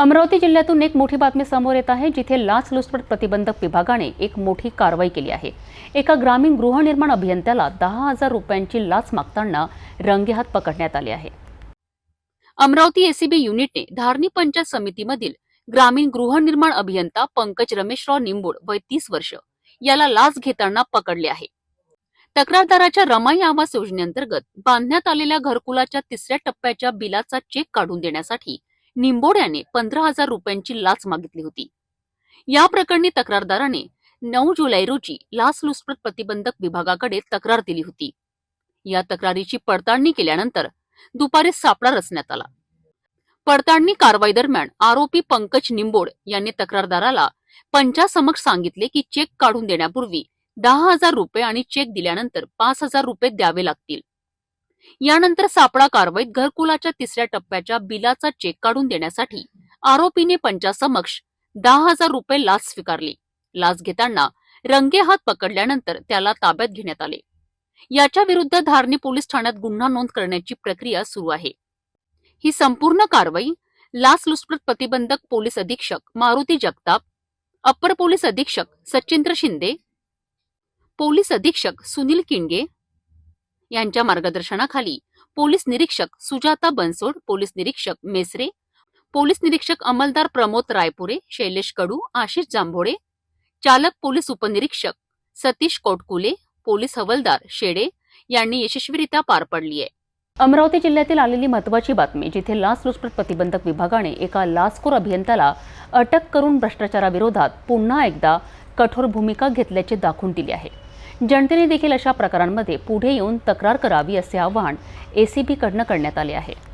अमरावती जिल्ह्यातून एक मोठी बातमी समोर येत आहे जिथे लाचलुचपत प्रतिबंधक विभागाने एक मोठी कारवाई केली आहे. एका ग्रामीण गृहनिर्माण अभियंत्याला दहा हजार रुपयांची लाच मागताना रंगेहात पकडण्यात आले आहे. अमरावती एसीबी युनिटने धारणी पंचायत समितीमधील ग्रामीण गृहनिर्माण अभियंता पंकज रमेशराव निंबूड वय तीस वर्ष याला लाच घेताना पकडले आहे. तक्रारदाराच्या रमाई आवास योजनेअंतर्गत बांधण्यात आलेल्या घरकुलाच्या तिसऱ्या टप्प्याच्या बिलाचा चेक काढून देण्यासाठी निंबोड्याने पंधरा हजार रुपयांची लाच मागितली होती. या प्रकरणी तक्रारदाराने नऊ जुलै रोजी लाचलुचपत प्रतिबंधक विभागाकडे तक्रार दिली होती. या तक्रारीची पडताळणी केल्यानंतर दुपारी सापळा रचण्यात आला. पडताळणी कारवाई दरम्यान आरोपी पंकज निंबोड यांनी तक्रारदाराला पंचासमक्ष सांगितले की चेक काढून देण्यापूर्वी दहा हजार रुपये आणि चेक दिल्यानंतर पाच हजार रुपये द्यावे लागतील. यानंतर सापळा कारवाईत घरकुलाच्या तिसऱ्या टप्प्याच्या बिलाचा चेक काढून देण्यासाठी आरोपीने पंचासमक्ष दहा हजार रुपये लाच स्वीकारली. लाच घेताना रंगेहात पकडल्यानंतर त्याला ताब्यात घेण्यात आले. याच्या विरुद्ध धारणी पोलीस ठाण्यात गुन्हा नोंद करण्याची प्रक्रिया सुरू आहे. ही संपूर्ण कारवाई लाचलुचपत प्रतिबंधक पोलीस अधीक्षक मारुती जगताप अप्पर पोलीस अधीक्षक सचिंद्र शिंदे पोलीस अधीक्षक सुनील किंडगे यांच्या मार्गदर्शनाखाली पोलीस निरीक्षक सुजाता बनसोड पोलीस निरीक्षक मेसरे पोलीस निरीक्षक अंमलदार प्रमोद रायपुरे शैलेश कडू आशिष जांभोळे चालक पोलीस उपनिरीक्षक सतीश कोटकुले पोलीस हवलदार शेडे यांनी यशस्वीरित्या पार पडली आहे. अमरावती जिल्ह्यातील आलेली महत्वाची बातमी जिथे लाचलुचपत प्रतिबंधक विभागाने एका लाचखोर अभियंत्याला अटक करून भ्रष्टाचाराविरोधात पुन्हा एकदा कठोर भूमिका घेतल्याचे दाखवून दिले आहे. जनतेने देखील अशा प्रकारांमध्ये पुढे येऊन तक्रार करावी असे आवाहन एसीबीकडनं करण्यात आले आहे.